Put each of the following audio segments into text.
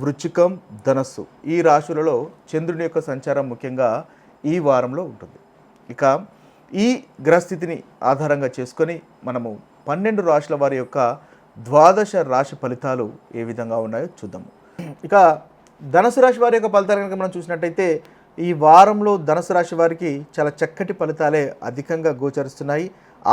వృచ్చికం ధనస్సు ఈ రాశులలో చంద్రుని యొక్క సంచారం ముఖ్యంగా ఈ వారంలో ఉంటుంది. ఇక ఈ గ్రహస్థితిని ఆధారంగా చేసుకొని మనము పన్నెండు రాశుల వారి యొక్క ద్వాదశ రాశి ఫలితాలు ఏ విధంగా ఉన్నాయో చూద్దాము. ఇక ధనుసు రాశి వారి యొక్క ఫలితాలు కనుక మనం చూసినట్టయితే ఈ వారంలో ధనుసు రాశి వారికి చాలా చక్కటి ఫలితాలే అధికంగా గోచరిస్తున్నాయి.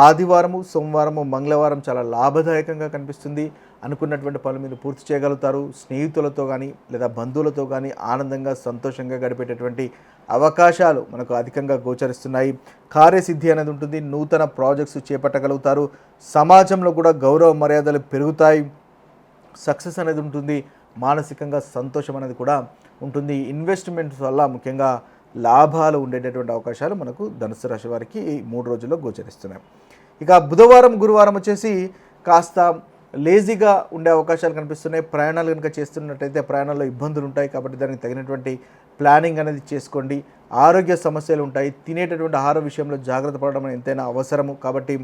ఆదివారము సోమవారము మంగళవారం చాలా లాభదాయకంగా కనిపిస్తుంది. అనుకున్నటువంటి పనులు మీరు పూర్తి చేయగలుగుతారు. స్నేహితులతో కానీ లేదా బంధువులతో కానీ ఆనందంగా సంతోషంగా గడిపేటటువంటి అవకాశాలు మనకు అధికంగా గోచరిస్తున్నాయి. కార్యసిద్ధి అనేది ఉంటుంది. నూతన ప్రాజెక్ట్స్ చేపట్టగలుగుతారు. సమాజంలో కూడా గౌరవ మర్యాదలు పెరుగుతాయి. సక్సెస్ అనేది ఉంటుంది. మానసికంగా సంతోషం అనేది కూడా ఉంటుంది. ఇన్వెస్ట్మెంట్స్ వల్ల ముఖ్యంగా లాభాలు ఉండేటటువంటి అవకాశాలు మనకు ధనుసు రాశి వారికి ఈ మూడు రోజుల్లో గోచరిస్తున్నాయి. ఇక బుధవారం గురువారం వచ్చేసి కాస్త లేజీగా ఉండే అవకాశాలు కనిపిస్తున్నాయి. ప్రయాణాలు కనుక చేస్తున్నట్టయితే ప్రయాణాల్లో ఇబ్బందులు ఉంటాయి. కాబట్టి దానికి తగినటువంటి ప్లానింగ్ అనేది చేసుకోండి. ఆరోగ్య సమస్యలు ఉంటాయి. తినేటటువంటి ఆహార విషయంలో జాగ్రత్త పడడం ఎంతైనా అవసరము. కాబట్టి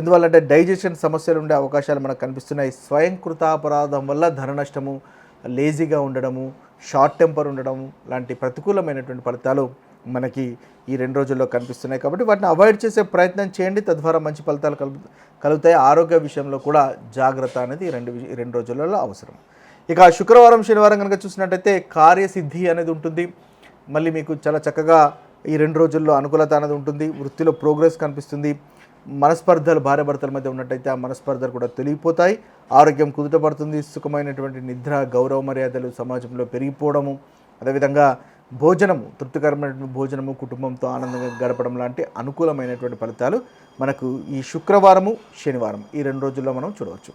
ఎందువల్లంటే డైజెషన్ సమస్యలు ఉండే అవకాశాలు మనకు కనిపిస్తున్నాయి. స్వయంకృత అపరాధం వల్ల ధన నష్టము లేజీగా ఉండడము షార్ట్ టెంపర్ ఉండడము లాంటి ప్రతికూలమైనటువంటి ఫలితాలు మనకి ఈ రెండు రోజుల్లో కనిపిస్తున్నాయి కాబట్టి వాటిని అవాయిడ్ చేసే ప్రయత్నం చేయండి. తద్వారా మంచి ఫలితాలు కలు కలుగుతాయి. ఆరోగ్య విషయంలో కూడా జాగ్రత్త అనేది ఈ రెండు రెండు రోజులలో అవసరం. ఇక శుక్రవారం శనివారం కనుక చూసినట్టయితే కార్యసిద్ధి అనేది ఉంటుంది. మళ్ళీ మీకు చాలా చక్కగా ఈ రెండు రోజుల్లో అనుకూలత అనేది ఉంటుంది. వృత్తిలో ప్రోగ్రెస్ కనిపిస్తుంది. మనస్పర్ధలు భార్యాభర్తల మధ్య ఉన్నట్టయితే ఆ మనస్పర్ధలు కూడా తొలగిపోతాయి. ఆరోగ్యం కుదుటపడుతుంది సుఖమైనటువంటి నిద్ర గౌరవ మర్యాదలు సమాజంలో పెరిగిపోవడము. అదేవిధంగా భోజనము తృప్తికరమైనటువంటి భోజనము కుటుంబంతో ఆనందంగా గడపడం లాంటి అనుకూలమైనటువంటి ఫలితాలు మనకు ఈ శుక్రవారము శనివారం ఈ రెండు రోజుల్లో మనం చూడవచ్చు.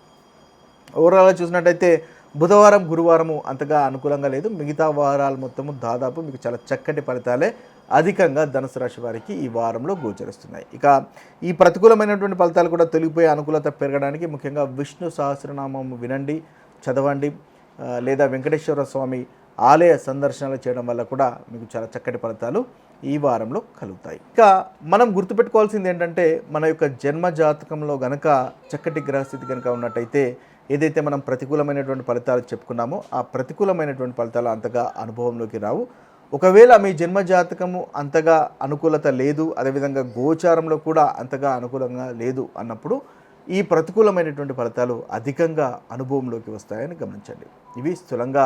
ఓవరాల్గా చూసినట్టయితే బుధవారం గురువారము అంతగా అనుకూలంగా లేదు. మిగతా వారాలు మొత్తము దాదాపు మీకు చాలా చక్కటి ఫలితాలే అధికంగా ధనుసు రాశి వారికి ఈ వారంలో గోచరిస్తున్నాయి. ఇక ఈ ప్రతికూలమైనటువంటి ఫలితాలు కూడా తొలగిపోయే అనుకూలత పెరగడానికి ముఖ్యంగా విష్ణు సహస్రనామం వినండి చదవండి లేదా వెంకటేశ్వర స్వామి ఆలయ సందర్శనలు చేయడం వల్ల కూడా మీకు చాలా చక్కటి ఫలితాలు ఈ వారంలో కలుగుతాయి. ఇక మనం గుర్తుపెట్టుకోవాల్సింది ఏంటంటే మన యొక్క జన్మ జాతకంలో గనక చక్కటి గ్రహస్థితి కనుక ఉన్నట్టయితే ఏదైతే మనం ప్రతికూలమైనటువంటి ఫలితాలు చెప్పుకున్నామో ఆ ప్రతికూలమైనటువంటి ఫలితాలు అంతగా అనుభవంలోకి రావు. ఒకవేళ మీ జన్మ జాతకము అంతగా అనుకూలత లేదు అదేవిధంగా గోచారంలో కూడా అంతగా అనుకూలంగా లేదు అన్నప్పుడు ఈ ప్రతికూలమైనటువంటి ఫలితాలు అధికంగా అనుభవంలోకి వస్తాయని గమనించండి. ఇవి స్థూలంగా